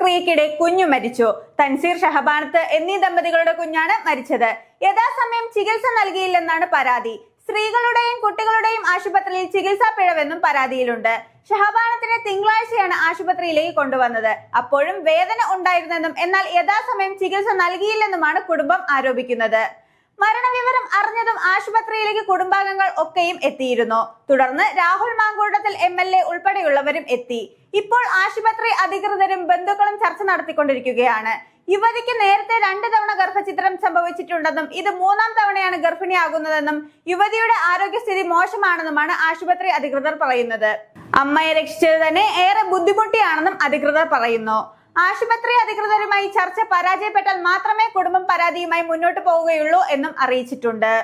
പ്രക്രിയക്കിടെ കുഞ്ഞു മരിച്ചു. തൻസീർ ഷഹബാനത്ത് എന്നീ ദമ്പതികളുടെ കുഞ്ഞാണ് മരിച്ചത്. യഥാസമയം ചികിത്സ നൽകിയില്ലെന്നാണ് പരാതി. സ്ത്രീകളുടെയും കുട്ടികളുടെയും ആശുപത്രിയിൽ ചികിത്സാ പിഴവെന്നും പരാതിയിലുണ്ട്. ഷഹബാനത്തിനെ തിങ്കളാഴ്ചയാണ് ആശുപത്രിയിലേക്ക് കൊണ്ടുവന്നത്. അപ്പോഴും വേദന ഉണ്ടായിരുന്നെന്നും എന്നാൽ യഥാസമയം ചികിത്സ നൽകിയില്ലെന്നുമാണ് കുടുംബം ആരോപിക്കുന്നത്. മരണവിവരം അറിഞ്ഞതും ആശുപത്രിയിലേക്ക് കുടുംബാംഗങ്ങൾ ഒക്കെയും എത്തിയിരുന്നു. തുടർന്ന് Rahul Mamkootathil M L A ഉൾപ്പെടെയുള്ളവരും എത്തി. ഇപ്പോൾ ആശുപത്രി അധികൃതരും ബന്ധുക്കളും ചർച്ച നടത്തിക്കൊണ്ടിരിക്കുകയാണ്. യുവതിക്ക് നേരത്തെ രണ്ട് തവണ ഗർഭചിത്രം സംഭവിച്ചിട്ടുണ്ടെന്നും ഇത് മൂന്നാം തവണയാണ് ഗർഭിണിയാകുന്നതെന്നും യുവതിയുടെ ആരോഗ്യസ്ഥിതി മോശമാണെന്നുമാണ് ആശുപത്രി അധികൃതർ പറയുന്നത്. അമ്മയെ രക്ഷിച്ചത് തന്നെ ഏറെ ബുദ്ധിമുട്ടിയാണെന്നും അധികൃതർ പറയുന്നു. ആശുപത്രി അധികൃതരുമായി ചർച്ച പരാജയപ്പെട്ടാൽ മാത്രമേ കുടുംബം പരാതിയുമായി മുന്നോട്ട് പോവുകയുള്ളൂ എന്നും അറിയിച്ചിട്ടുണ്ട്.